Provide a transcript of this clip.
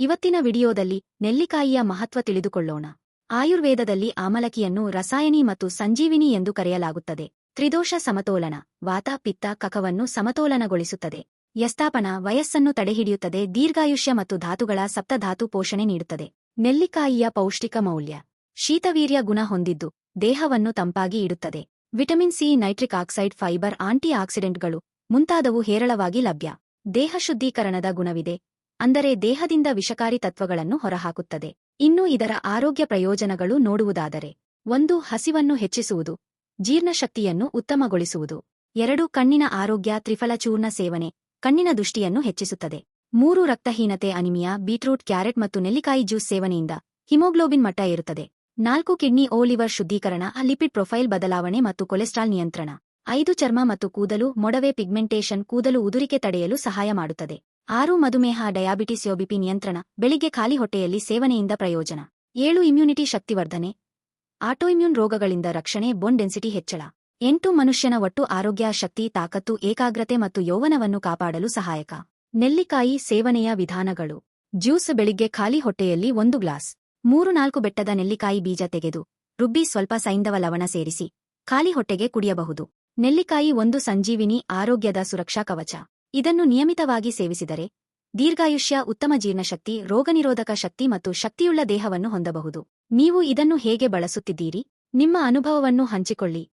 ಇವತ್ತಿನ ವಿಡಿಯೋದಲ್ಲಿ ನೆಲ್ಲಿಕಾಯಿಯ ಮಹತ್ವ ತಿಳಿದುಕೊಳ್ಳೋಣ. ಆಯುರ್ವೇದದಲ್ಲಿ ಆಮಲಕಿಯನ್ನು ರಸಾಯನಿ ಮತ್ತು ಸಂಜೀವಿನಿ ಎಂದು ಕರೆಯಲಾಗುತ್ತದೆ. ತ್ರಿದೋಷ ಸಮತೋಲನ, ವಾತ, ಪಿತ್ತ ಕಕವನ್ನು ಸಮತೋಲನಗೊಳಿಸುತ್ತದೆ. ಯಸ್ತಾಪನ ವಯಸ್ಸನ್ನು ತಡೆಹಿಡಿಯುತ್ತದೆ, ದೀರ್ಘಾಯುಷ್ಯ ಮತ್ತು ಧಾತುಗಳ ಸಪ್ತಧಾತು ಪೋಷಣೆ ನೀಡುತ್ತದೆ. ನೆಲ್ಲಿಕಾಯಿಯ ಪೌಷ್ಟಿಕ ಮೌಲ್ಯ, ಶೀತವೀರ್ಯ ಗುಣ ಹೊಂದಿದ್ದು, ದೇಹವನ್ನು ತಂಪಾಗಿ ಇಡುತ್ತದೆ. Vitamin C, nitric oxide, fibre, anti ಆಕ್ಸಿಡೆಂಟ್ಗಳು ಮುಂತಾದವು ಹೇರಳವಾಗಿ ಲಭ್ಯ. ದೇಹ ಶುದ್ಧೀಕರಣದ ಗುಣವಿದೆ. ಅಂದರೆ ದೇಹದಿಂದ ವಿಷಕಾರಿ ತತ್ವಗಳನ್ನು ಹೊರಹಾಕುತ್ತದೆ. ಇನ್ನು ಇದರ ಆರೋಗ್ಯ ಪ್ರಯೋಜನಗಳು ನೋಡುವುದಾದರೆ, ಒಂದು, ಹಸಿವನ್ನು ಹೆಚ್ಚಿಸುವುದು, ಜೀರ್ಣಶಕ್ತಿಯನ್ನು ಉತ್ತಮಗೊಳಿಸುವುದು. ಎರಡು, ಕಣ್ಣಿನ ಆರೋಗ್ಯ, ತ್ರಿಫಲಚೂರ್ಣ ಸೇವನೆ, ಕಣ್ಣಿನ ದೃಷ್ಟಿಯನ್ನು ಹೆಚ್ಚಿಸುತ್ತದೆ. ಮೂರು, ರಕ್ತಹೀನತೆ, ಅನಿಮಿಯಾ, ಬೀಟ್ರೂಟ್, ಕ್ಯಾರೆಟ್ ಮತ್ತು ನೆಲ್ಲಿಕಾಯಿ ಜ್ಯೂಸ್ ಸೇವನೆಯಿಂದ ಹಿಮೋಗ್ಲೋಬಿನ್ ಮಟ್ಟ ಏರುತ್ತದೆ. ನಾಲ್ಕು, ಕಿಡ್ನಿ, ಓಲಿವರ್ ಲಿವರ್ ಶುದ್ಧೀಕರಣ, ಲಿಪಿಡ್ ಪ್ರೊಫೈಲ್ ಬದಲಾವಣೆ ಮತ್ತು ಕೊಲೆಸ್ಟ್ರಾಲ್ ನಿಯಂತ್ರಣ. ಐದು, ಚರ್ಮ ಮತ್ತು ಕೂದಲು, ಮೊಡವೆ ಪಿಗ್ಮೆಂಟೇಷನ್, ಕೂದಲು ಉದುರಿಕೆ ತಡೆಯಲು ಸಹಾಯ ಮಾಡುತ್ತದೆ. ಆರು ಮಧುಮೇಹ, ಡಯಾಬಿಟಿಸ್ ಯೋಬಿಪಿ ನಿಯಂತ್ರಣ, ಬೆಳಿಗ್ಗೆ ಖಾಲಿ ಹೊಟ್ಟೆಯಲ್ಲಿ ಸೇವನೆಯಿಂದ ಪ್ರಯೋಜನ. ಏಳು ಇಮ್ಯುನಿಟಿ ಶಕ್ತಿವರ್ಧನೆ. ಆಟೋಇಮ್ಯೂನ್ ರೋಗಗಳಿಂದ ರಕ್ಷಣೆ ಬೋನ್ ಡೆನ್ಸಿಟಿ ಹೆಚ್ಚಳ. ಎಂಟು ಮನುಷ್ಯನ ಒಟ್ಟು ಆರೋಗ್ಯ, ಶಕ್ತಿ, ತಾಕತ್ತು, ಏಕಾಗ್ರತೆ ಮತ್ತು ಯೌವನವನ್ನು ಕಾಪಾಡಲು ಸಹಾಯಕ. ನೆಲ್ಲಿಕಾಯಿ ಸೇವನೆಯ ವಿಧಾನಗಳು. ಜ್ಯೂಸ್ ಬೆಳಿಗ್ಗೆ ಖಾಲಿ ಹೊಟ್ಟೆಯಲ್ಲಿ ಒಂದು ಗ್ಲಾಸ್. ಮೂರು ನಾಲ್ಕು ಬೆಟ್ಟದ ನೆಲ್ಲಿಕಾಯಿ ಬೀಜ ತೆಗೆದು, ರುಬ್ಬಿ ಸ್ವಲ್ಪ ಸೈಂಧವ ಲವಣ ಸೇರಿಸಿ, ಖಾಲಿ ಹೊಟ್ಟೆಗೆ ಕುಡಿಯಬಹುದು. ನೆಲ್ಲಿಕಾಯಿ ಒಂದು ಸಂಜೀವಿನಿ, ಆರೋಗ್ಯದ ಸುರಕ್ಷಾ ಕವಚ. ಇದನ್ನು ನಿಯಮಿತವಾಗಿ ಸೇವಿಸಿದರೆ ದೀರ್ಘಾಯುಷ್ಯ, ಉತ್ತಮ ಜೀರ್ಣಶಕ್ತಿ, ರೋಗನಿರೋಧಕ ಶಕ್ತಿ ಮತ್ತು ಶಕ್ತಿಯುಳ್ಳ ದೇಹವನ್ನು ಹೊಂದಬಹುದು. ನೀವು ಇದನ್ನು ಹೇಗೆ ಬಳಸುತ್ತಿದ್ದೀರಿ? ನಿಮ್ಮ ಅನುಭವವನ್ನು ಹಂಚಿಕೊಳ್ಳಿ.